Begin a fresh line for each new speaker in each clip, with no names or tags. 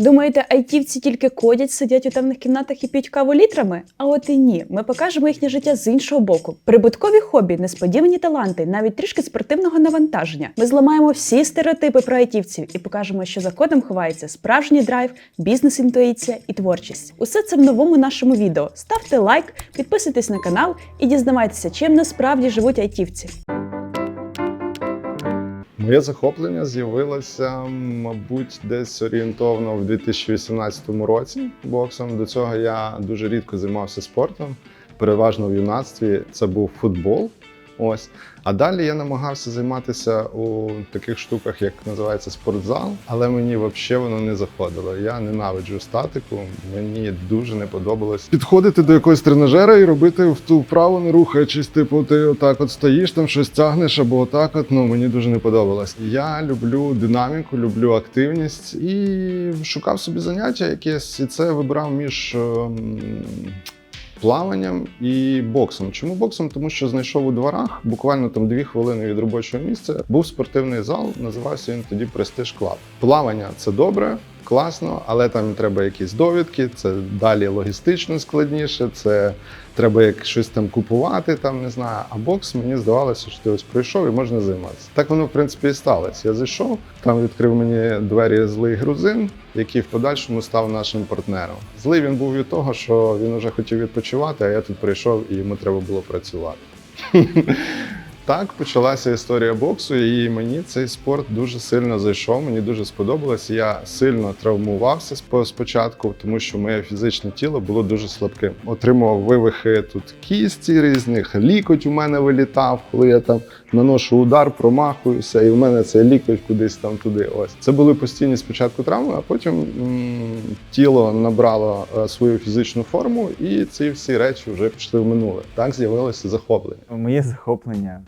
Думаєте, айтівці тільки кодять, сидять у темних кімнатах і п'ють каву літрами? А от і ні. Ми покажемо їхнє життя з іншого боку. Прибуткові хобі, несподівані таланти, навіть трішки спортивного навантаження. Ми зламаємо всі стереотипи про айтівців і покажемо, що за кодом ховається справжній драйв, бізнес-інтуїція і творчість. Усе це в новому нашому відео. Ставте лайк, підписуйтесь на канал і дізнавайтеся, чим насправді живуть айтівці.
Моє захоплення з'явилося, мабуть, десь орієнтовно в 2018 році боксом. До цього я дуже рідко займався спортом. Переважно в юнацтві це був футбол. Ось. А далі я намагався займатися у таких штуках, як називається спортзал, але мені взагалі воно не заходило. Я ненавиджу статику, мені дуже не подобалось підходити до якогось тренажера і робити в ту вправу, не рухаючись. Типу, ти отак от стоїш, там щось тягнеш або отак. От ну мені дуже не подобалось. Я люблю динаміку, люблю активність і шукав собі заняття якесь, і це вибирав між. ем, плаванням і боксом. Чому боксом? Тому що знайшов у дворах буквально там дві хвилини від робочого місця. Був спортивний зал, називався він тоді Престиж Клаб. Плавання це добре. Класно, але там треба якісь довідки, це далі логістично складніше, це треба як щось там купувати, там не знаю. А бокс мені здавалося, що ти ось прийшов і можна займатися. Так воно в принципі і сталося. Я зайшов, там відкрив мені двері злий грузин, який в подальшому став нашим партнером. Злий він був від того, що він вже хотів відпочивати, а я тут прийшов і йому треба було працювати. Так почалася історія боксу, і мені цей спорт дуже сильно зайшов. Мені дуже сподобалось. Я сильно травмувався спочатку, тому що моє фізичне тіло було дуже слабким. Отримував вивихи тут кісті різних, лікоть у мене вилітав, коли я там наношу удар, промахуюся, і в мене цей лікоть кудись там туди. Ось це були постійні спочатку травми, а потім тіло набрало е, свою фізичну форму, і ці всі речі вже пішли в минуле. Так з'явилося захоплення.
Моє захоплення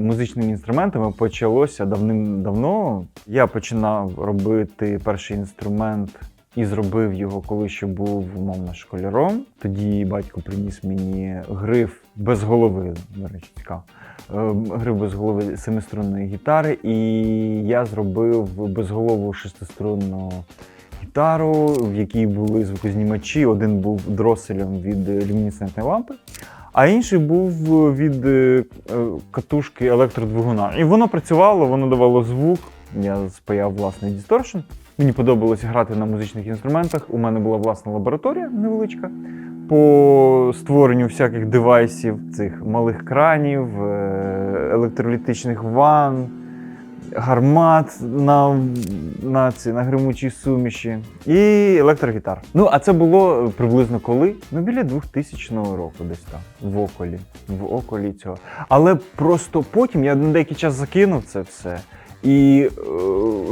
музичними інструментами почалося давним-давно. Я починав робити перший інструмент і зробив його, коли ще був умовно школяром. Тоді батько приніс мені гриф без голови, до речі, цікаво. Е, Гриф без голови семиструнної гітари, і я зробив безголову шестиструнну гітару, в якій були звукознімачі. Один був дроселем від е, люмінесцентної лампи, а інший був від е, е, катушки електродвигуна. І воно працювало, воно давало звук. Я спаяв власний дісторшн. Мені подобалось грати на музичних інструментах. У мене була власна лабораторія невеличка по створенню всяких девайсів, цих малих кранів, е, електролітичних ванн, гармат на, на, ці, на гримучій суміші і електрогітар. Ну, а це було приблизно коли? Ну, біля 2000 року, десь там, в околі. В околі цього. Але просто потім я на деякий час закинув це все. І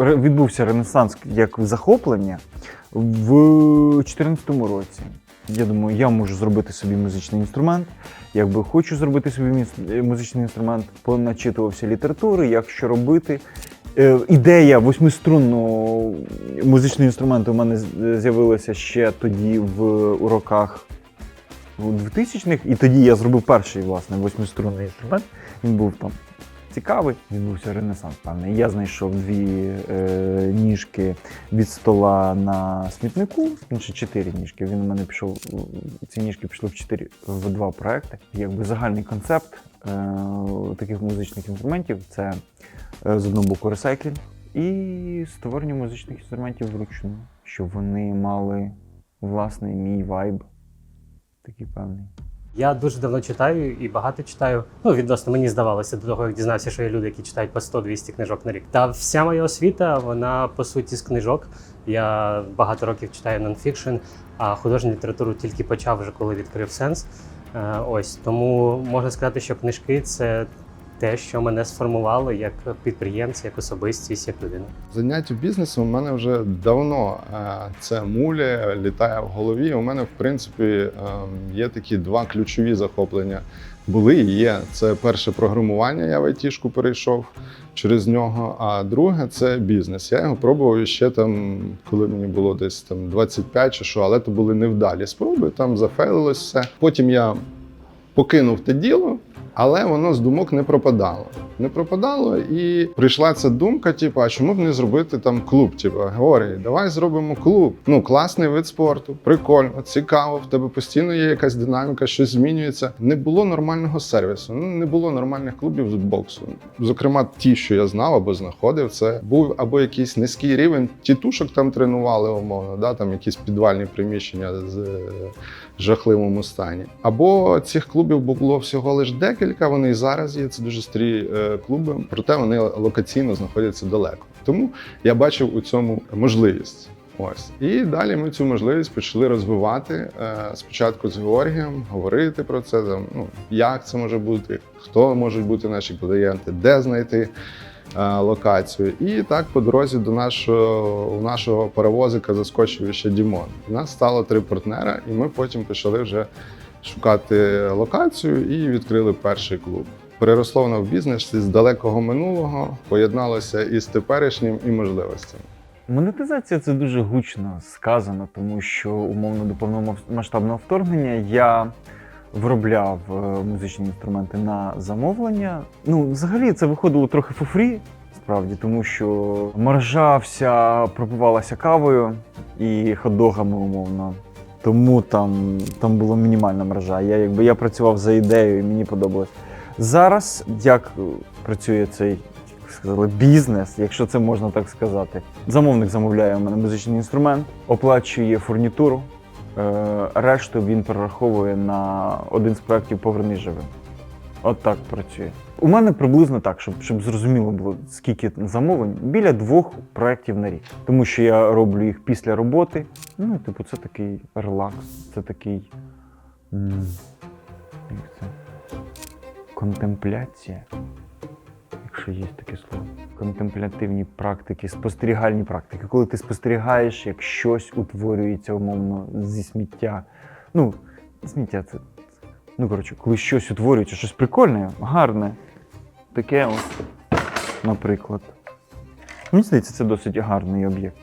е, відбувся ренесанс як захоплення в 2014 році. Я думаю, я можу зробити собі музичний інструмент. Якби хочу зробити собі е, музичний інструмент, поначитувався літератури, як що робити. Е, Ідея восьмиструнного музичного інструменту у мене з'явилася ще тоді в уроках у 2000-х, і тоді я зробив перший власне восьмиструнний інструмент. Він був там цікавий, відбувся ренесанс певний. Я знайшов дві е, ніжки від стола на смітнику, інші чотири ніжки. Він у мене пішов, ці ніжки пішли в чотири в два проекти. Якби загальний концепт е, таких музичних інструментів це е, з одного боку ресайклінг і створення музичних інструментів вручну, щоб вони мали власний мій вайб, такий певний.
Я дуже давно читаю і багато читаю. Ну, відносно мені здавалося до того, як дізнався, що є люди, які читають по 100-200 книжок на рік. Та вся моя освіта, вона по суті з книжок. Я багато років читаю нонфікшн, а художню літературу тільки почав вже коли відкрив сенс. Е, Ось тому можна сказати, що книжки це те, що мене сформувало як підприємця, як особистість, як людину.
Заняття бізнесом у мене вже давно е, це мулі літає в голові. У мене, в принципі, е, є такі два ключові захоплення. Були і є. Це перше програмування. Я в айтішку перейшов через нього. А друге це бізнес. Я його пробував ще там, коли мені було десь там 25 чи що, але то були невдалі спроби. Там зафейлилось все. Потім я покинув те діло. Але воно з думок не пропадало. Не пропадало, і прийшла ця думка: типу, а чому б не зробити там клуб? Типу, Георгій, давай зробимо клуб. Ну, класний вид спорту, прикольно, цікаво. В тебе постійно є якась динаміка, щось змінюється. Не було нормального сервісу, ну не було нормальних клубів з боксу. Зокрема, ті, що я знав або знаходив, це був або якийсь низький рівень. Тітушок там тренували умовно, да, там якісь підвальні приміщення з е, жахливому стані. Або цих клубів було всього лише декілька. Вони і зараз є. Це дуже старі е, клуби, проте вони локаційно знаходяться далеко. Тому я бачив у цьому можливість. Ось і далі ми цю можливість почали розвивати е, спочатку з Георгієм, говорити про це. Ну як це може бути, хто можуть бути наші клієнти, де знайти е, локацію. І так по дорозі до нашого у нашого паровозика заскочив ще Дімон. У нас стало три партнера, і ми потім почали вже шукати локацію і відкрили перший клуб. Переросло воно в бізнес з далекого минулого, поєдналося із теперішнім і можливостями.
Монетизація це дуже гучно сказано, тому що умовно до повномасштабного вторгнення я виробляв е, музичні інструменти на замовлення. Ну, взагалі, це виходило трохи фуфрі, справді, тому що маржа вся пропивалася кавою і хот-догами, умовно. Тому там, там була мінімальна мережа. Я, якби, я працював за ідеєю, і мені подобалось. Зараз як е, працює цей як сказали, бізнес, якщо це можна так сказати. Замовник замовляє у мене музичний інструмент, оплачує фурнітуру, е, решту він перераховує на один з проєктів Поверни живим. От так працює. У мене приблизно так, щоб, щоб зрозуміло було, скільки замовлень, біля двох проєктів на рік. Тому що я роблю їх після роботи. Ну, типу, це такий релакс, це такий. Як це? Контемпляція. Якщо є таке слово. Контемплятивні практики, спостерігальні практики. Коли ти спостерігаєш, як щось утворюється умовно зі сміття. Ну, сміття це. Ну, коротше, коли щось утворюється, щось прикольне, гарне. Таке ось, наприклад. Мені здається, це досить гарний об'єкт.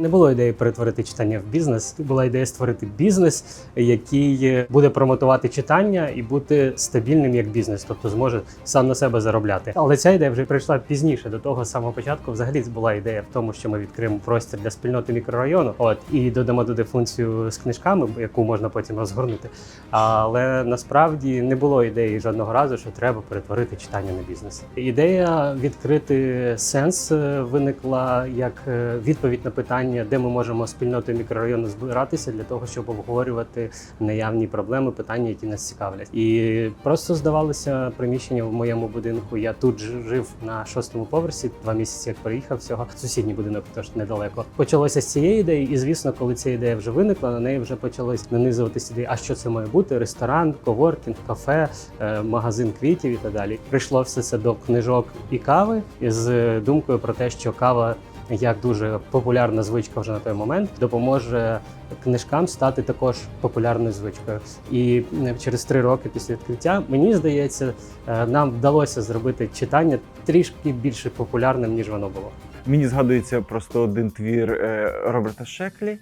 Не було ідеї перетворити читання в бізнес. Була ідея створити бізнес, який буде промотувати читання і бути стабільним як бізнес, тобто зможе сам на себе заробляти. Але ця ідея вже прийшла пізніше. До того самого початку взагалі була ідея в тому, що ми відкриємо простір для спільноти мікрорайону. От і додамо туди функцію з книжками, яку можна потім розгорнути. Але насправді не було ідеї жодного разу, що треба перетворити читання на бізнес. Ідея відкрити сенс е, виникла як е, відповідь на питання, де ми можемо спільнотою мікрорайону збиратися для того, щоб обговорювати наявні проблеми, питання, які нас цікавлять. І просто здавалося приміщення в моєму будинку. Я тут жив на шостому поверсі, два місяці як приїхав всього. Сусідній будинок теж недалеко. Почалося з цієї ідеї, і звісно, коли ця ідея вже виникла, на неї вже почалось нанизуватися ідеї, а що це має бути? Ресторан, коворкінг, кафе, е, магазин квітів і так далі. Прийшло все це до книжок і кави з думкою про те, що кава. Як дуже популярна звичка вже на той момент допоможе книжкам стати також популярною звичкою. І через три роки після відкриття мені здається, е, нам вдалося зробити читання трішки більше популярним ніж воно було.
Мені згадується просто один твір е, Роберта Шеклі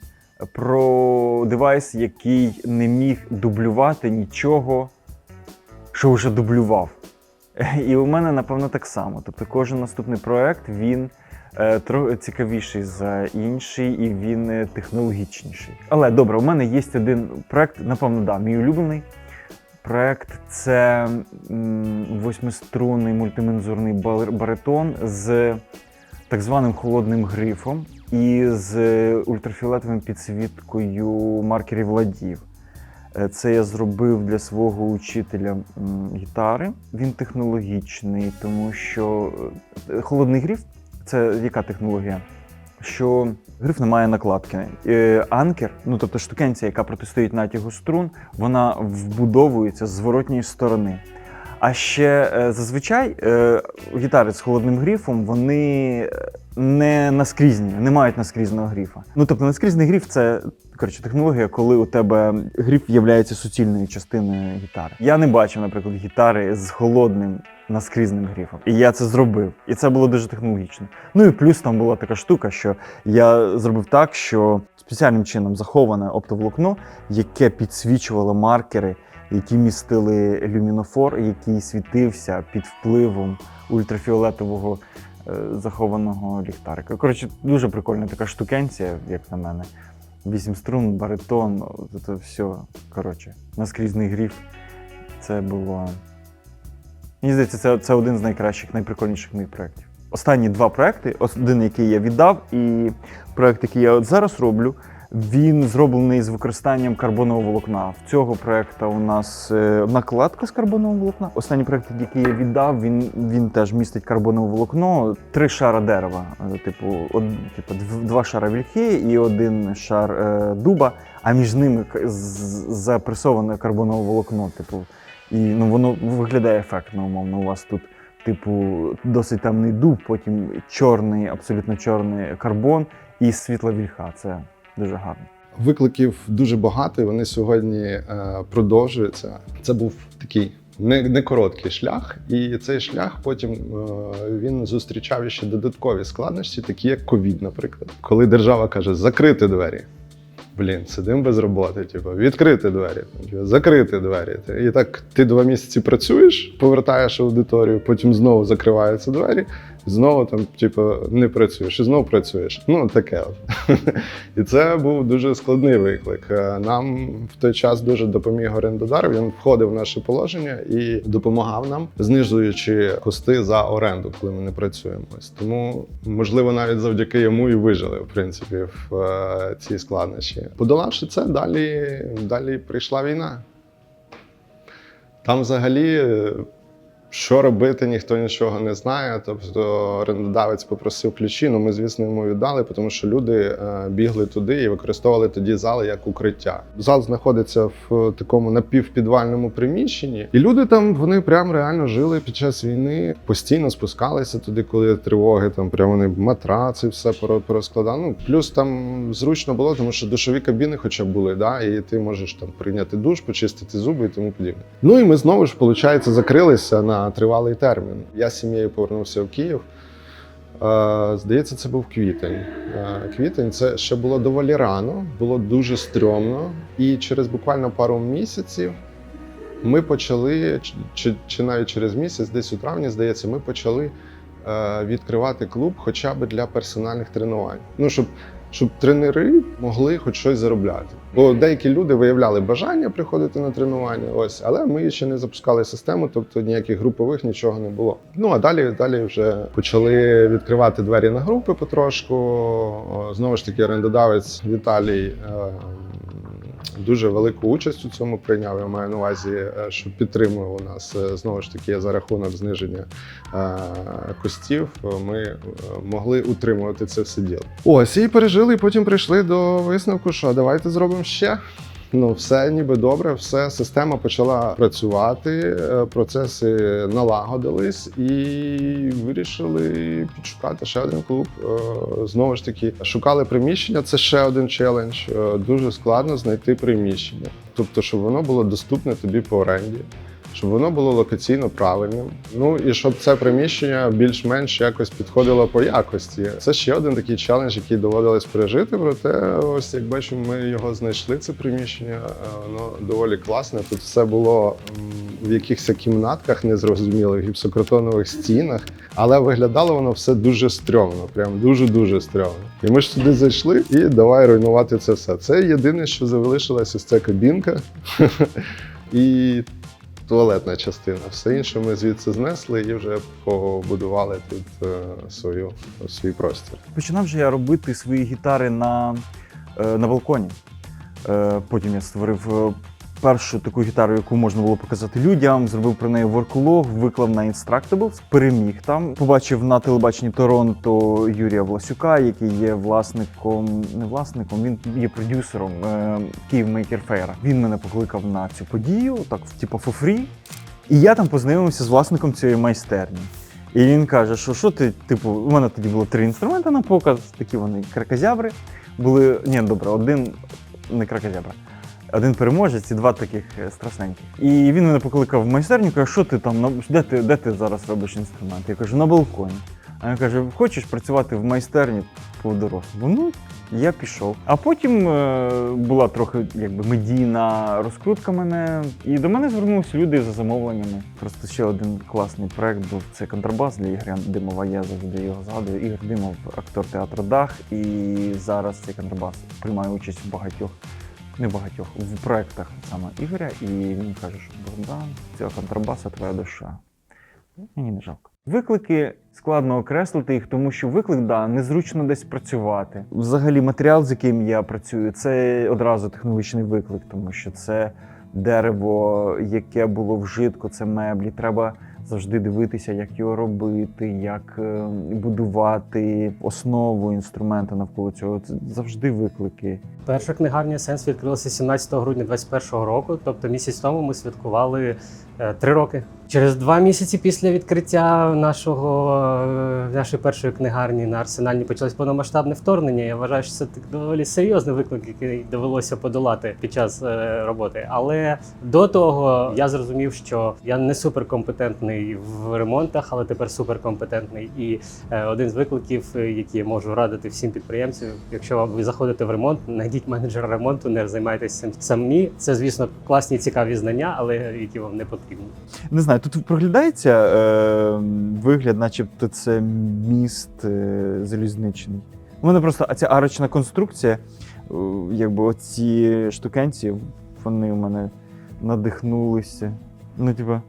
про девайс, який не міг дублювати нічого, що вже дублював. І у мене, напевно, так само. Тобто кожен наступний проект він цікавіший за інший і він е, технологічніший. Але добре, у мене є один проект, напевно, да, мій улюблений. Проект це восьмиструнний мультимензурний баритон з так званим холодним грифом і з ультрафіолетовою підсвіткою маркерів ладів. Е, Це я зробив для свого учителя гітари. Він технологічний, тому що е, холодний гриф це яка технологія? Що гриф не має накладки. Е, Анкер, ну тобто штукенція, яка протистоїть натягу струн, вона вбудовується з зворотньої сторони. А ще е, зазвичай е, гітари з холодним грифом вони не наскрізні, не мають наскрізного грифа. Ну тобто наскрізний гриф це коротше технологія, коли у тебе гриф є суцільною частиною гітари. Я не бачив, наприклад, гітари з холодним наскрізним грифом. І я це зробив. І це було дуже технологічно. Ну і плюс там була така штука, що я зробив так, що спеціальним чином заховане оптоволокно, яке підсвічувало маркери які містили люмінофор, який світився під впливом ультрафіолетового е, захованого ліхтарика. Коротше, дуже прикольна така штукенція, як на мене. Вісім струн, баритон, це все. Коротше, наскрізний гріф. Це було. Мені здається, це, це один з найкращих, найприкольніших моїх проєктів. Останні два проекти, один, який я віддав, і проект, який я от зараз роблю, він зроблений з використанням карбонового волокна. В цього проекту у нас е, накладка з карбонового волокна. Останній проект, який я віддав, він, він теж містить карбонове волокно, три шара дерева. Е, Типу, од, типу два шара вільхи і один шар е, дуба, а між ними запресоване карбонове волокно. Типу, і ну, воно виглядає ефектно, умовно. У вас тут, типу, досить темний дуб, потім чорний, абсолютно чорний карбон і світла вільха. Це дуже гарно.
Викликів дуже багато, і вони сьогодні е, продовжуються. Це був такий не, не короткий шлях, і цей шлях потім е, він зустрічав ще додаткові складності, такі як ковід, наприклад. Коли держава каже закрити двері. Блін, сидимо без роботи, типу, відкрити двері, типу, закрити двері. І так ти два місяці працюєш, повертаєш аудиторію, потім знову закриваються двері, знову там, типу, не працюєш, і знову працюєш. Ну, таке. От. І це був дуже складний виклик. Е, Нам в той час дуже допоміг орендодар. Він входив в наше положення і допомагав нам, знижуючи кости за оренду, коли ми не працюємо. Тому, можливо, навіть завдяки йому і вижили, в принципі, в е, цій складнощі. Подолавши це, далі, далі прийшла війна. Там взагалі. Що робити, ніхто нічого не знає. Тобто орендодавець попросив ключі. Ну ми, звісно, йому віддали, тому що люди е, бігли туди і використовували тоді зали як укриття. Зал знаходиться в такому напівпідвальному приміщенні, і люди там вони прям реально жили під час війни. Постійно спускалися туди, коли тривоги. Там прямо вони матраци, все поро- порозкладали. Ну плюс там зручно було, тому що душові кабіни, хоча б були, да, і ти можеш там прийняти душ, почистити зуби і тому подібне. Ну і ми знову ж, виходить, закрилися на тривалий термін. Я з сім'єю повернувся в Київ. Е, Здається, це був квітень. Е, Квітень це ще було доволі рано, було дуже стрьомно. І через буквально пару місяців ми почали, чи- чи, чи навіть через місяць, десь у травні, здається, ми почали е, відкривати клуб хоча б для персональних тренувань. Ну, щоб, щоб тренери могли хоч щось заробляти. Бо деякі люди виявляли бажання приходити на тренування, ось, але ми ще не запускали систему, тобто ніяких групових нічого не було. Ну а далі, далі вже почали відкривати двері на групи потрошку. Знову ж таки, орендодавець Віталій. Дуже велику участь у цьому прийняв. Я маю на увазі, е, що підтримує у нас е, знову ж таки за рахунок зниження е, костів. Ми могли утримувати це все діло. Ось і пережили, і потім прийшли до висновку, що давайте зробимо ще. Ну, все ніби добре, все система почала працювати, е, процеси налагодились і вирішили підшукати ще один клуб. Е, Знову ж таки, шукали приміщення. Це ще один челендж. Е, Дуже складно знайти приміщення, тобто, щоб воно було доступне тобі по оренді. Щоб воно було локаційно правильним. Ну і щоб це приміщення більш-менш якось підходило по якості. Це ще один такий челендж, який доводилось пережити. Проте, ось як бачимо, ми його знайшли. Це приміщення. е, Воно доволі класне. Тут все було в якихось кімнатках незрозумілих, гіпсокартонових стінах, але виглядало воно все дуже стрьомно, прям дуже дуже стрьомно. І ми ж сюди зайшли і давай руйнувати це все. Це єдине, що залишилося, це кабінка. І туалетна частина. Все інше ми звідси знесли і вже побудували тут е, свою, свій простір.
Починав же я робити свої гітари на, е, на балконі. Е, Потім я створив першу таку гітару, яку можна було показати людям, зробив про неї воркулог, виклав на Instructables, переміг там. Побачив на телебаченні Торонто Юрія Власюка, який є власником, не власником, він є продюсером е, Київ Мейкер Фейра. Він мене покликав на цю подію, так, типу, free. І я там познайомився з власником цієї майстерні. І він каже, що що ти, типу, у мене тоді було три інструменти на показ, такі вони кракозябри. Були. Ні, добре, один не кракозябра. Один переможець і два таких е, страшненьких. І він мене покликав в майстерню, каже, що ти там, де ти, де ти зараз робиш інструмент? Я кажу, на балконі. А він каже: хочеш працювати в майстерні по дорослому? Ну, я пішов. А потім е, була трохи якби медійна розкрутка мене, і до мене звернулися люди за замовленнями. Просто ще один класний проект був це контрабас для Ігоря Димова. Я завжди його згадую. Ігор Димов, актор театру Дах, і зараз цей контрабас приймає участь в багатьох. Не багатьох в проектах саме Ігоря, і він каже, що Богдан, цього контрабаса твоя душа. Ну, Мені не жалко. Виклики складно окреслити їх, тому що виклик, да, незручно десь працювати. Взагалі, матеріал, з яким я працюю, це одразу технологічний виклик, тому що це дерево, яке було вжитко, це меблі. Треба завжди дивитися, як його робити, як е, будувати основу інструмента навколо цього. Це завжди виклики.
Перша книгарня Сенс відкрилася 17 грудня 2021 року, тобто місяць тому ми святкували три роки. Через два місяці після відкриття нашого е, нашої першої книгарні на арсенальні почалось повномасштабне вторгнення. Я вважаю, що це доволі серйозний виклик, який довелося подолати під час е, роботи. Але до того я зрозумів, що я не суперкомпетентний в ремонтах, але тепер суперкомпетентний. І е, один з викликів, е, які я можу радити всім підприємцям, якщо ви заходите в ремонт, знайдіть менеджера ремонту, не займайтеся цим самі. Це, звісно, класні цікаві знання, але які вам не потрібні.
Не знаю, тут проглядається е, вигляд, начебто це міст е, залізничний. У мене просто ця арочна конструкція, е, якби оці штукенці, вони у мене надихнулися. Ну, типа,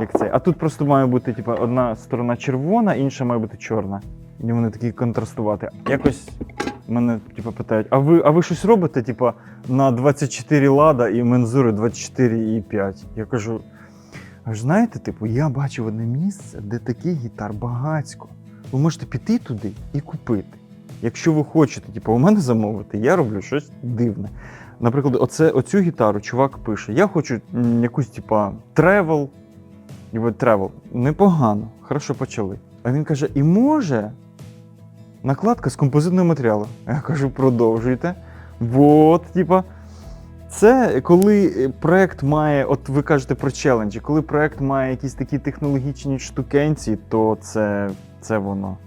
як це. А тут просто має бути типа, одна сторона червона, інша має бути чорна. І вони такі контрастувати. Якось мене типу, питають: а ви, а ви щось робите, типа, на 24 лада і мензури 24,5? Я кажу. Аж знаєте, типу, я бачив одне місце, де такий гітар багацько. Ви можете піти туди і купити. Якщо ви хочете, типу, у мене замовити, я роблю щось дивне. Наприклад, оце, оцю гітару чувак пише: Я хочу якусь, типа, тревел. Ніби тревел. Непогано, хорошо почали. А він каже: і може накладка з композитного матеріалу. Я кажу, продовжуйте. Вот, типа. Це коли е, проект має, от ви кажете про челенджі, коли проект має якісь такі технологічні штукенці, то це, це воно.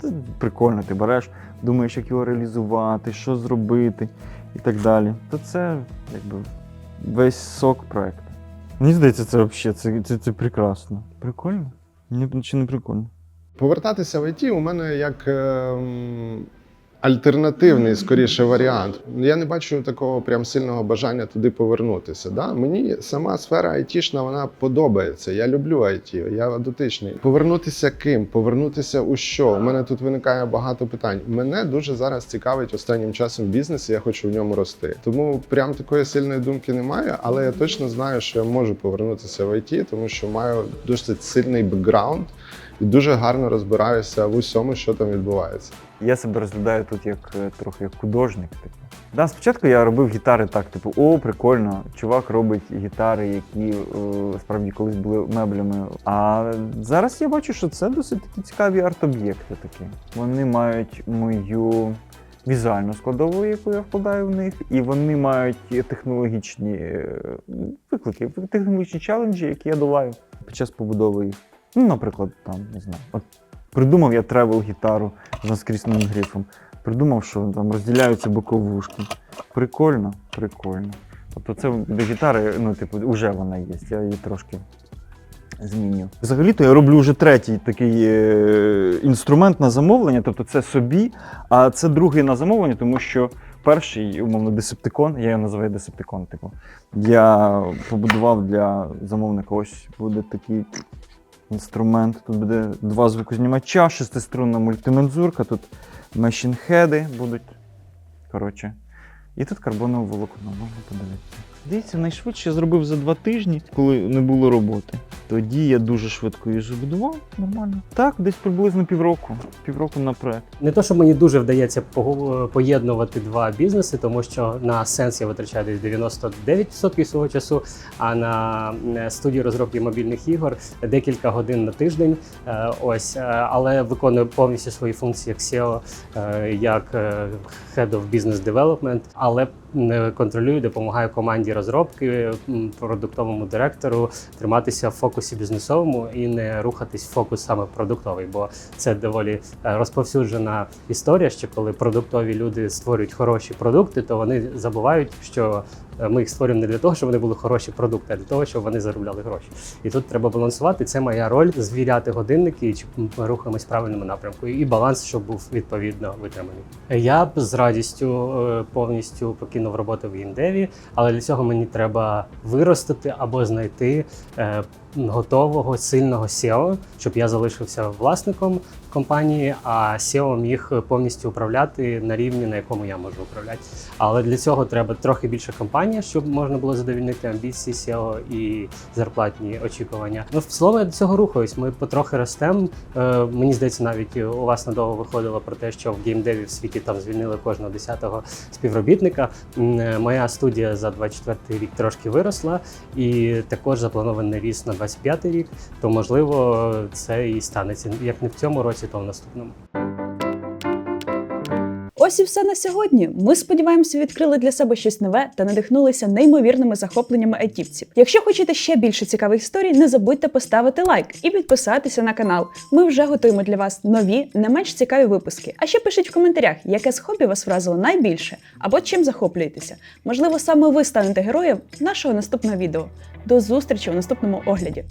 Це прикольно, ти береш, думаєш, як його реалізувати, що зробити і так далі. То це якби весь сок проекту. Мені здається, це взагалі це, це, це прекрасно. Прикольно? Ні, чи не прикольно?
Повертатися в ІТ у мене як ем, альтернативний, скоріше, варіант. Я не бачу такого прям сильного бажання туди повернутися. Да? Мені сама сфера айтішна вона подобається. Я люблю ІТ, я дотичний. Повернутися ким? Повернутися у що? У мене тут виникає багато питань. Мене дуже зараз цікавить останнім часом бізнес, і я хочу в ньому рости. Тому прям такої сильної думки немає, але я точно знаю, що я можу повернутися в ІТ, тому що маю досить сильний бекграунд і дуже гарно розбираюся в усьому, що там відбувається.
Я себе розглядаю тут як е, трохи як художник. Типу. Да, спочатку я робив гітари так, типу, о, прикольно, чувак робить гітари, які е, справді колись були меблями. А зараз я бачу, що це досить такі цікаві арт-об'єкти такі. Вони мають мою візуальну складову, яку я вкладаю в них, і вони мають технологічні е, виклики, технологічні челенджі, які я долаю під час побудови їх. Ну, наприклад, там, не знаю, от придумав я тревел гітару з наскрісним грифом. Придумав, що там розділяються боковушки. Прикольно, прикольно. Тобто це до гітари, ну, типу, вже вона є. Я її трошки зміню. Взагалі-то я роблю вже третій такий е, інструмент на замовлення, тобто це собі, а це другий на замовлення, тому що перший, умовно, десептикон, я його називаю десептикон. Типу, я побудував для замовника ось буде такий інструмент. Тут буде два звукознімача, шестиструнна мультимензурка, тут мешінхеди будуть. Коротше. І тут карбонове волокно, можна подивитися. Здається, найшвидше я зробив за два тижні, коли не було роботи. Тоді я дуже швидко її забудував, нормально. Так, десь приблизно півроку. Півроку на проект.
Не то, що мені дуже вдається поєднувати два бізнеси, тому що на сенс я витрачаю десь 99% свого часу, а на студію розробки мобільних ігор декілька годин на тиждень. Е, Ось, е, але виконую повністю свої функції як SEO, е, як Head of Business Development. Але контролюю, допомагаю команді розробки, продуктовому директору триматися в фокусі бізнесовому і не рухатись в фокус саме продуктовий, бо це доволі е, розповсюджена історія. Що коли продуктові люди створюють хороші продукти, то вони забувають, що ми їх створюємо не для того, щоб вони були хороші продукти, а для того, щоб вони заробляли гроші. І тут треба балансувати. Це моя роль звіряти годинники, чи ми рухаємось правильному напрямку, і баланс, щоб був відповідно витриманий. Я б з радістю е, повністю покинув роботу в геймдеві, але для цього мені треба виростити або знайти е, готового сильного SEO, щоб я залишився власником компанії, а SEO міг повністю управляти на рівні, на якому я можу управляти. Але для цього треба трохи більше компанія, щоб можна було задовільнити амбіції SEO і зарплатні очікування. Ну, в слово я до цього рухаюсь. Ми потрохи ростемо. Е, мені здається, навіть у вас надовго виходило про те, що в геймдеві в світі там звільнили кожного десятого співробітника. Е, Моя студія за 24 рік трошки виросла, і також запланований ріст на 25 рік. То можливо це і станеться як не в цьому році, то в наступному.
Ось і все на сьогодні. Ми сподіваємося, відкрили для себе щось нове та надихнулися неймовірними захопленнями айтівців. Якщо хочете ще більше цікавих історій, не забудьте поставити лайк і підписатися на канал. Ми вже готуємо для вас нові, не менш цікаві випуски. А ще пишіть в коментарях, яке з хобі вас вразило найбільше або чим захоплюєтеся. Можливо, саме ви станете героєм нашого наступного відео. До зустрічі у наступному огляді.